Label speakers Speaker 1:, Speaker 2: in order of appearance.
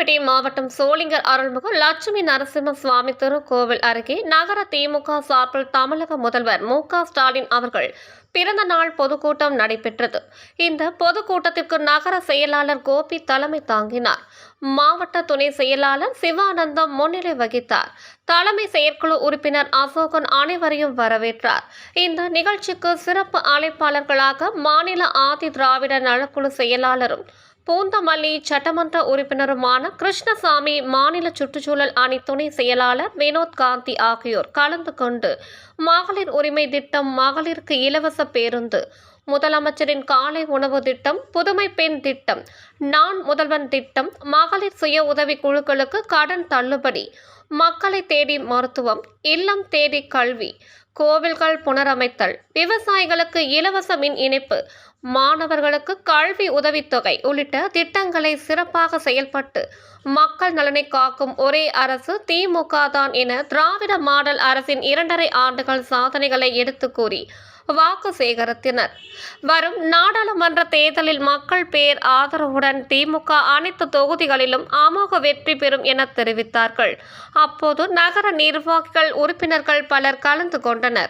Speaker 1: மாவட்டம் சோளிங்கர் அருள்மிகு லட்சுமி நரசிம்ம சுவாமி திருக்கோவில் அருகே நகர திமுக சார்பில் தமிழக முதல்வர் மு க ஸ்டாலின் அவர்கள் பிறந்த நாள் பொதுக்கூட்டம் நடைபெற்றது. இந்த பொதுக்கூட்டத்திற்கு நகர செயலாளர் கோபி தலைமை தாங்கினார். மாவட்ட துணை செயலாளர் சிவானந்தம் முன்னிலை வகித்தார். தலைமை செயற்குழு உறுப்பினர் அசோகன் அனைவரையும் வரவேற்றார். இந்த நிகழ்ச்சிக்கு சிறப்பு அழைப்பாளர்களாக மாநில ஆதி திராவிட நலக்குழு செயலாளரும் பூந்தமல்லி சட்டமன்ற உறுப்பினருமான கிருஷ்ணசாமி மாநில சுற்றுச்சூழல் அணி துணை செயலாளர் வினோத் காந்தி ஆகியோர் கலந்து கொண்டு மகளிர் உரிமை திட்டம் மகளிருக்கு இலவச பேருந்து முதலமைச்சரின் காலை உணவு திட்டம் புதுமை பெண் திட்டம் நான் முதல்வன் திட்டம் மகளிர் சுய உதவி குழுக்களுக்கு கடன் தள்ளுபடி மக்களை தேடி மருத்துவம் இல்லம் தேடி கல்வி கோவில்கள் புனரமைத்தல் விவசாயிகளுக்கு இலவச மின் இணைப்பு மாணவர்களுக்கு கல்வி உதவித்தொகை உள்ளிட்ட திட்டங்களை சிறப்பாக செயல்பட்டு மக்கள் நலனை காக்கும் ஒரே அரசு திமுக தான் என திராவிட மாடல் அரசின் இரண்டரை ஆண்டுகள் சாதனைகளை எடுத்து கூறி வாக்கு சேகரித்தனர். வரும் நாடாளுமன்ற தேர்தலில் மக்கள் பேர் ஆதரவுடன் திமுக அனைத்து தொகுதிகளிலும் அமோக வெற்றி பெறும் என தெரிவித்தார்கள். அப்போது நகர நிர்வாகிகள் உறுப்பினர்கள் பலர் கலந்து கொண்டனர்.